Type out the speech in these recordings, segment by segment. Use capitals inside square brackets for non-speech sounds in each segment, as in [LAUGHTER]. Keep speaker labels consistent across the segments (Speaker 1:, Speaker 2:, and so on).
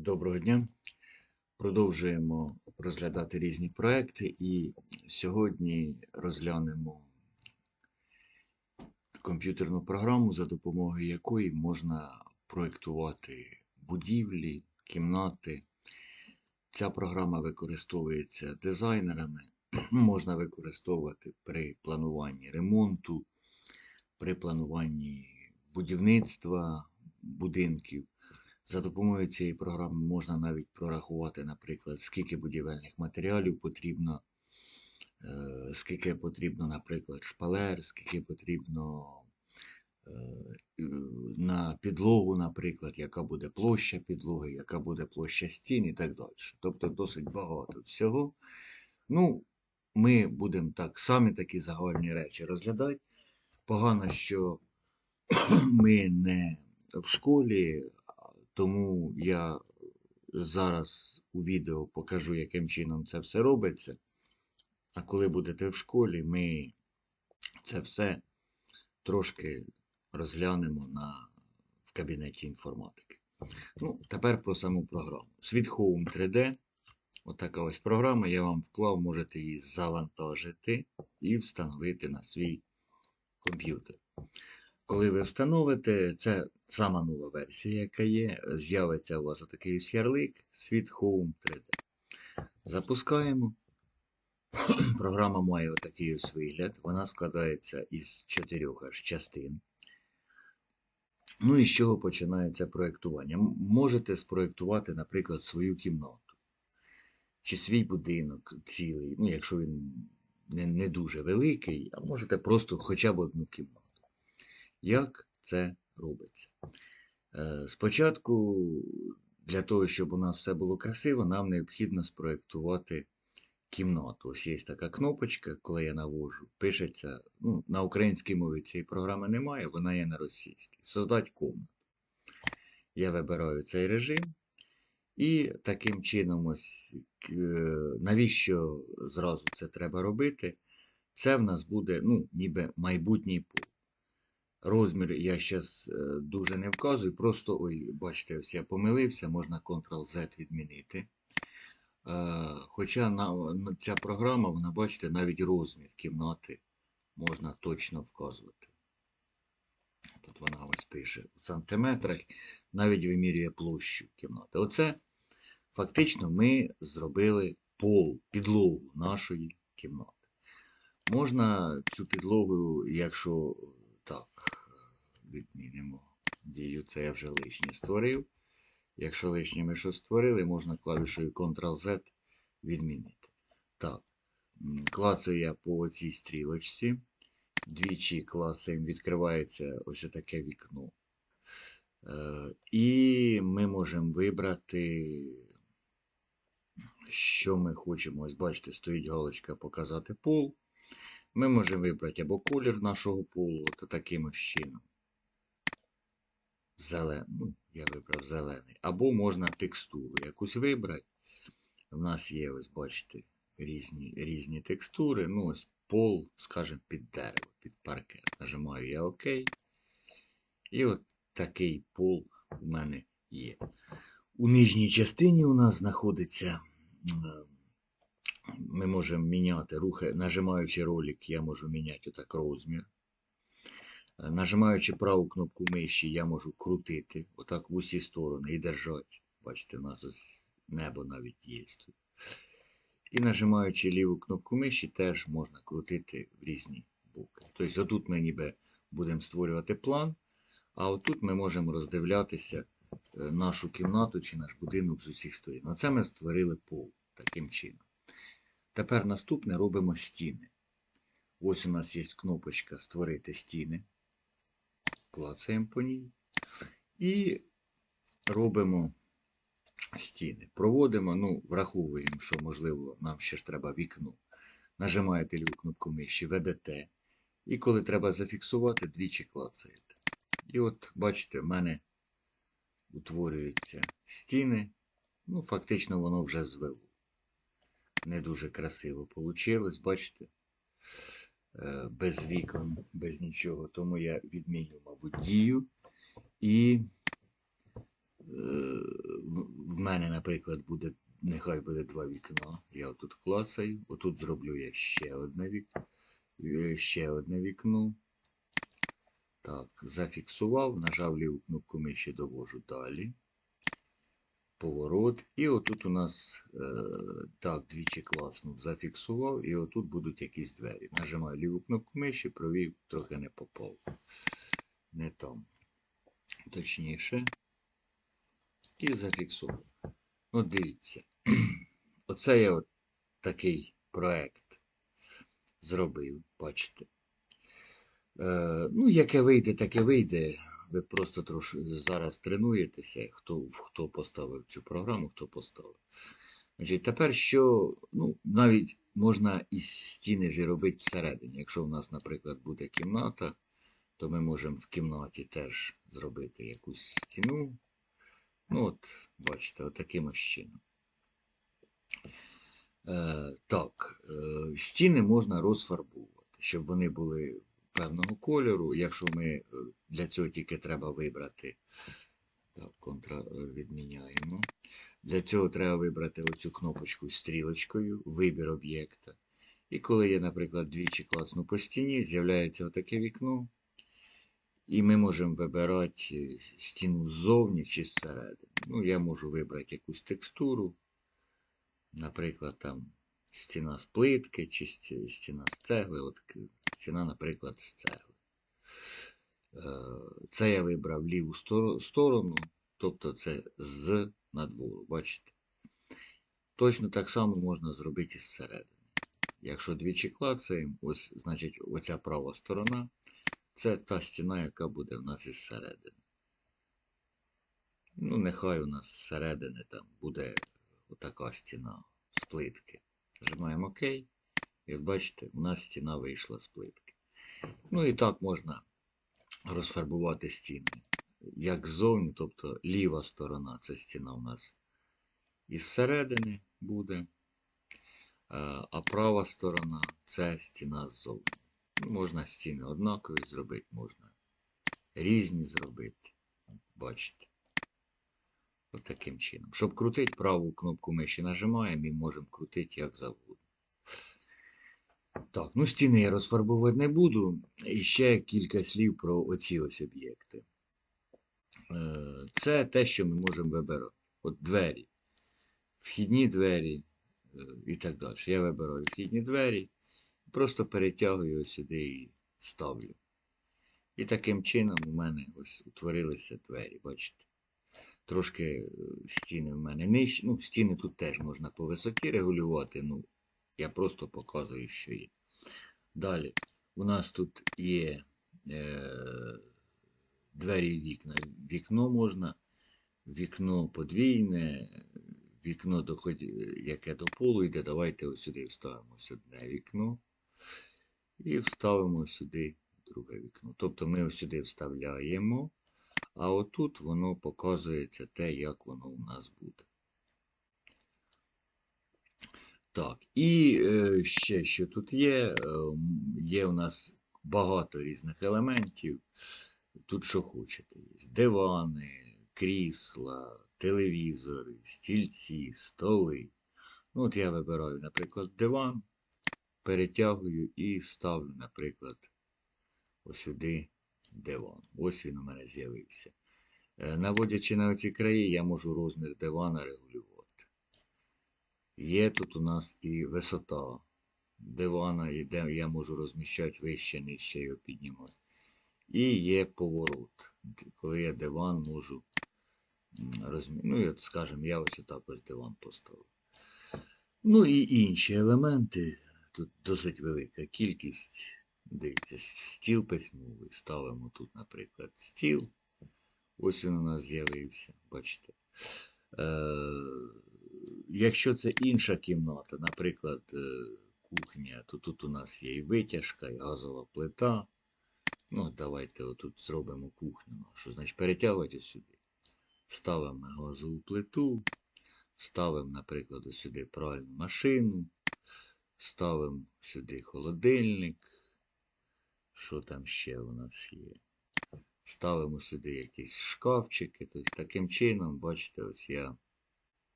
Speaker 1: Доброго дня. Продовжуємо розглядати різні проекти, і сьогодні розглянемо комп'ютерну програму, за допомогою якої можна проєктувати будівлі, кімнати. Ця програма використовується дизайнерами, [CLEARS THROAT] можна використовувати при плануванні ремонту, при плануванні будівництва будинків. За допомогою цієї програми можна навіть прорахувати, наприклад, скільки будівельних матеріалів потрібно, е, скільки потрібно, наприклад, шпалер, скільки потрібно е, на підлогу, наприклад, яка буде площа підлоги, яка буде площа стін і так далі. Тобто досить багато всього. Ну, ми будемо так самі такі загальні речі розглядати. Погано, що [CLEARS THROAT] ми не в школі, тому я зараз у відео покажу, яким чином це все робиться. А коли будете в школі, ми це все трошки розглянемо на, в кабінеті інформатики. Ну, тепер про саму програму. Sweet Home 3D. Отака ось програма. Я вам вклав, можете її завантажити і встановити на свій комп'ютер. Коли ви встановите, це сама нова версія, яка є. З'явиться у вас отакий ось ярлик Sweet Home 3D. Запускаємо. [CLEARS THROAT] Програма має отакий ось вигляд. Вона складається із чотирьох аж частин. Ну і з чого починається проєктування? Можете спроєктувати, наприклад, свою кімнату. Чи свій будинок цілий, ну, якщо він не, не дуже великий, а можете просто хоча б одну кімнату. Як це робиться? Е, Спочатку, для того, щоб у нас все було красиво, нам необхідно спроєктувати кімнату. Ось є така кнопочка, коли я навожу, пишеться. Ну, на українській мові цієї програми немає, вона є на російській. Создать комнату. Я вибираю цей режим. І таким чином, ось е, навіщо зразу це треба робити? Це в нас буде, ну, ніби майбутній пол. Розмір я зараз дуже не вказую, просто, ой, бачите, ось я помилився, можна Ctrl-Z відмінити. Е, Хоча ця програма, вона, бачите, навіть розмір кімнати можна точно вказувати. Тут вона ось пише у сантиметрах, навіть вимірює площу кімнати. Оце фактично ми зробили пол, підлогу нашої кімнати. Можна цю підлогу, якщо так, відмінимо дію, це я вже лишнє створив. Якщо лишнє ми щось створили, можна клавішою Ctrl-Z відмінити. Так, клацаю я по цій стрілочці. Двічі клацаємо, відкривається ось таке вікно. Е, І ми можемо вибрати, що ми хочемо. Ось бачите, стоїть галочка показати пол. Ми можемо вибрати або колір нашого полу, от таким чином. Зелен... Ну, я вибрав зелений. Або можна текстуру якусь вибрати. У нас є, ось бачите, різні, різні текстури. Ну, ось пол, скажімо, під дерево, під паркет. Нажимаю я ОК. І от такий пол у мене є. У нижній частині у нас знаходиться. Ми можемо міняти рухи, нажимаючи ролик, я можу міняти отак розмір. Е, Нажимаючи праву кнопку миші, я можу крутити отак в усі сторони і держати. Бачите, у нас ось небо навіть є. І нажимаючи ліву кнопку миші, теж можна крутити в різні боки. Тобто, отут ми ніби будемо створювати план, а отут ми можемо роздивлятися е, нашу кімнату чи наш будинок з усіх сторін. Оце ми створили пол таким чином. Тепер наступне робимо стіни. Ось у нас є кнопочка Створити стіни. Клацаємо по ній. І робимо стіни. Проводимо, ну, враховуємо, що, можливо, нам ще ж треба вікно. Нажимаєте ліву кнопку миші, ведете. І коли треба зафіксувати, двічі клацаєте. І от, бачите, в мене утворюються стіни. Ну, фактично, воно вже звело. Не дуже красиво вийшло, бачите? Е, Без вікон, без нічого. Тому я відміню, мабуть, дію. І е, в- мене, наприклад, буде, нехай буде два вікна. Я отут клацаю, отут зроблю я ще одне вікно, ще одне вікно. Так, зафіксував, нажав ліву кнопку миші, довожу далі. Поворот. І отут у нас е, так, двічі класнув, зафіксував, і отут будуть якісь двері. Нажимаю ліву кнопку миші, провів, трохи не попав. Не там. Точніше. І зафіксував. От дивіться. [CLEARS THROAT] Оце я от такий проект зробив, бачите. Е, ну, яке вийде, таке вийде. Ви просто трошки зараз тренуєтеся, хто, хто поставив цю програму, хто поставив. Значить, тепер що, ну, навіть можна із стіни ж робити всередині. Якщо в нас, наприклад, буде кімната, то ми можемо в кімнаті теж зробити якусь стіну. Ну, от, бачите, отаким ось чином. Е, так, е, стіни можна розфарбувати, щоб вони були певного кольору. Якщо ми е, для цього тільки треба вибрати. Так, контра е, відміняємо. Для цього треба вибрати оцю кнопочку стрілочкою, вибір об'єкта. І коли я, наприклад, двічі клацну по стіні, з'являється отаке вікно. І ми можемо вибирати е, стіну ззовні чи зсередини. Ну, я можу вибрати якусь текстуру. Наприклад, там стіна з плитки чи стіна з цегли. От стіна, наприклад, з цегли. Е, Це я вибрав ліву сторону, тобто це з надвору, бачите? Точно так само можна зробити і зсередини. Якщо двічі клацаємо, ось, значить, оця права сторона це та стіна, яка буде в нас із середини. Ну, нехай у нас зсередини там буде отака стіна з плитки. Нажимаємо ОК. І бачите, у нас стіна вийшла з плитки. Ну і так можна розфарбувати стіни. Як ззовні, тобто ліва сторона це стіна у нас із середини буде, а права сторона це стіна ззовні. Ну, Можна стіни однакові зробити, можна різні зробити. Бачите. От таким чином. Щоб крутити праву кнопку миші нажимаємо і можемо крутити як завгодно. Так, ну стіни я розфарбувати не буду. І ще кілька слів про оці ось об'єкти. Е, Це те, що ми можемо вибирати. От двері, вхідні двері е, і так далі. Я вибираю вхідні двері, просто перетягую сюди і ставлю. І таким чином у мене ось утворилися двері, бачите. Трошки е, стіни в мене нижчі. Ну, стіни тут теж можна по висоті регулювати. Ну, я просто показую, що є. Далі, у нас тут є е, двері і вікна. Вікно можна, вікно подвійне, вікно, яке до полу йде. Давайте сюди вставимо одне вікно і вставимо сюди друге вікно. Тобто ми сюди вставляємо, а отут воно показується те, як воно у нас буде. Так, і е, ще що тут є, е, є у нас багато різних елементів. Тут що хочете. Є дивани, крісла, телевізори, стільці, столи. Ну, от я вибираю, наприклад, диван, перетягую і ставлю, наприклад, ось сюди диван. Ось він у мене з'явився. Е, Наводячи на оці краї, я можу розмір дивана регулювати. Є тут у нас і висота дивана, і де я можу розміщати вище, нижче його піднімати. І є поворот. Коли я диван можу розміщати. Ну, скажімо, я ось отак ось диван поставив. Ну і інші елементи. Тут досить велика кількість. Дивіться, стіл письмовий. Ставимо тут, наприклад, стіл. Ось він у нас з'явився, бачите. Е, якщо це інша кімната, наприклад, е, кухня, то тут у нас є і витяжка, і газова плита. Ну, давайте отут зробимо кухню. Що значить перетягувати сюди. Ставимо газову плиту, ставимо, наприклад, сюди пральну машину, ставимо сюди холодильник. Що там ще у нас є? Ставимо сюди якісь шкафчики. Тобто таким чином, бачите, ось я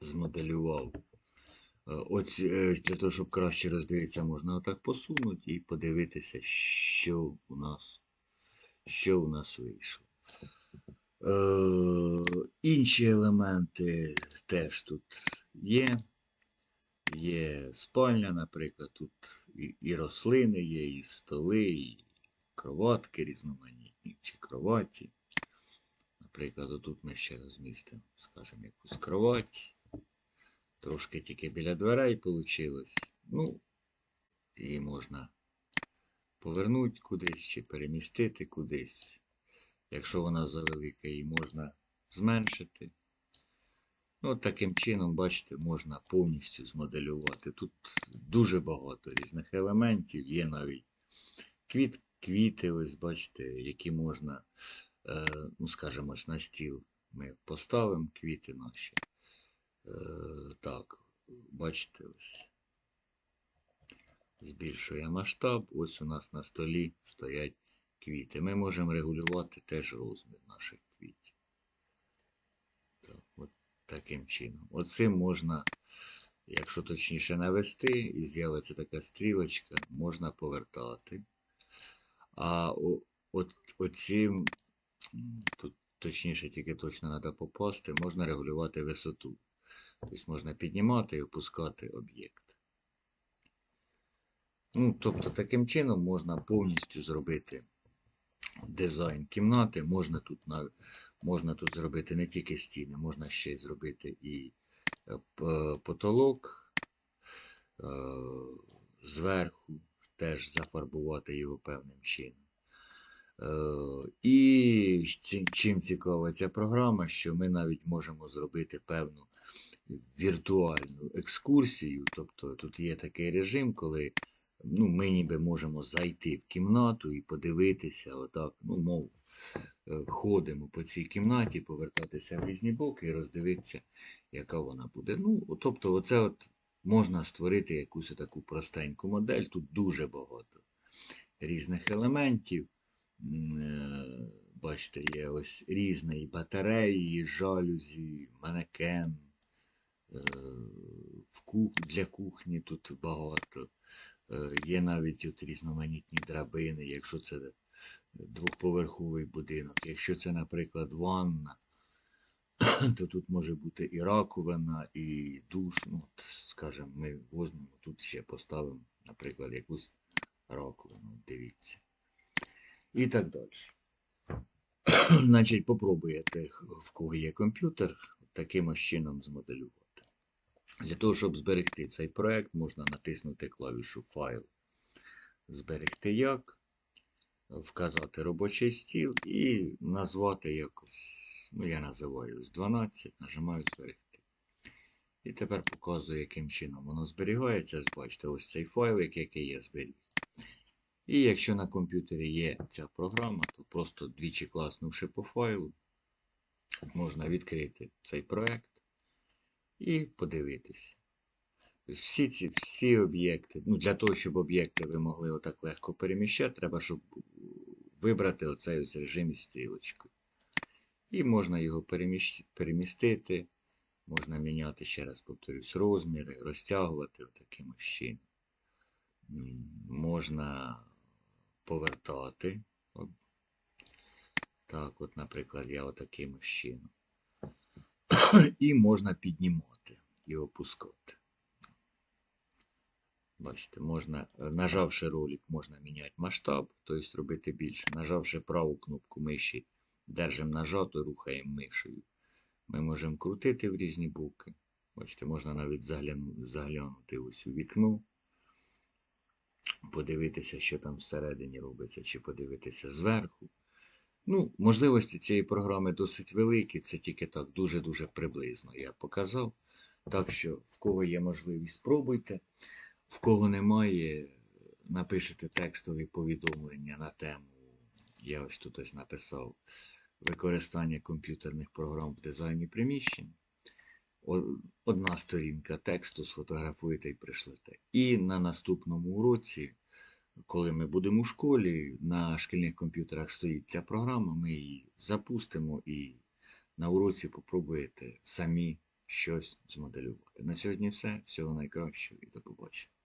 Speaker 1: змоделював. Е, Ось е, для того, щоб краще роздивитися, можна отак посунути і подивитися, що у нас, що у нас вийшло. Е, інші елементи теж тут є. Є спальня, наприклад, тут і, і рослини є, і столи, і кроватки різноманітні, чи кроваті. Наприклад, отут ми ще розмістимо, скажімо, якусь кровать. Трошки тільки біля дверей вийшло. Ну, її можна повернути кудись чи перемістити кудись. Якщо вона завелика, її можна зменшити. Ну, таким чином, бачите, можна повністю змоделювати. Тут дуже багато різних елементів. Є навіть квіт, квіти, ось бачите, які можна, е, ну, скажімо, на стіл ми поставимо квіти наші. Е, так, бачите, ось. Збільшує масштаб. Ось у нас на столі стоять квіти. Ми можемо регулювати теж розмір наших квітів. Так, от таким чином. Оцим можна, якщо точніше навести, і з'явиться така стрілочка, можна повертати. А от, оцим, м, тут точніше, тільки точно треба попасти, можна регулювати висоту. Тобто можна піднімати і опускати об'єкт. Ну, тобто, таким чином можна повністю зробити дизайн кімнати. Можна тут, нав- можна тут зробити не тільки стіни, можна ще й зробити і е, потолок е, зверху, теж зафарбувати його певним чином. Е, І чим цікава ця програма, що ми навіть можемо зробити певну віртуальну екскурсію. Тобто тут є такий режим, коли ну, ми ніби можемо зайти в кімнату і подивитися, отак, ну, мов, е, ходимо по цій кімнаті, повертатися в різні боки і роздивитися, яка вона буде. Ну, тобто, оце от можна створити якусь таку простеньку модель. Тут дуже багато різних елементів. Е, Бачите, є ось різні батареї, жалюзі, манекен. Е. Для кухні тут багато. Е, Є навіть от різноманітні драбини, якщо це двохповерховий будинок. Якщо це, наприклад, ванна, [CLEARS THROAT] то тут може бути і раковина, і душ. Ну, от, скажімо, ми возьмемо тут ще поставимо, наприклад, якусь раковину. Дивіться. І так далі. [CLEARS THROAT] Значить, попробуєте, в кого є комп'ютер, таким ось чином змоделювати. Для того, щоб зберегти цей проект, можна натиснути клавішу Файл, зберегти як, вказати робочий стіл і назвати якось, ну я називаю з 12, нажимаю зберегти. І тепер показую, яким чином воно зберігається. Бачите, ось цей файл, який я зберіг. І якщо на комп'ютері є ця програма, то просто двічі класнувши по файлу, можна відкрити цей проект і подивитися. Всі ці всі об'єкти, ну для того, щоб об'єкти ви могли отак легко переміщати, треба, щоб вибрати оцей ось режим із стрілочкою. І можна його перемістити, можна міняти, ще раз повторюсь, розміри, розтягувати таким чином. Можна повертати. Так, от, наприклад, я отаким чином. [COUGHS] І можна піднімати і опускати. Бачите, можна, нажавши ролик, можна міняти масштаб, тобто робити більше. Нажавши праву кнопку миші, держимо нажато, рухаємо мишею. Ми можемо крутити в різні боки. Бачите, можна навіть заглянути ось у вікно, подивитися, що там всередині робиться, чи подивитися зверху. Ну, можливості цієї програми досить великі, це тільки так дуже-дуже приблизно я показав. Так що, в кого є можливість, спробуйте. В кого немає, напишете текстові повідомлення на тему. Я ось тут ось написав використання комп'ютерних програм в дизайні приміщень. Одна сторінка тексту сфотографуєте і пришлете. І на наступному уроці, коли ми будемо у школі, на шкільних комп'ютерах стоїть ця програма, ми її запустимо і на уроці попробуєте самі щось змоделювати. На сьогодні все. Всього найкращого і до побачення.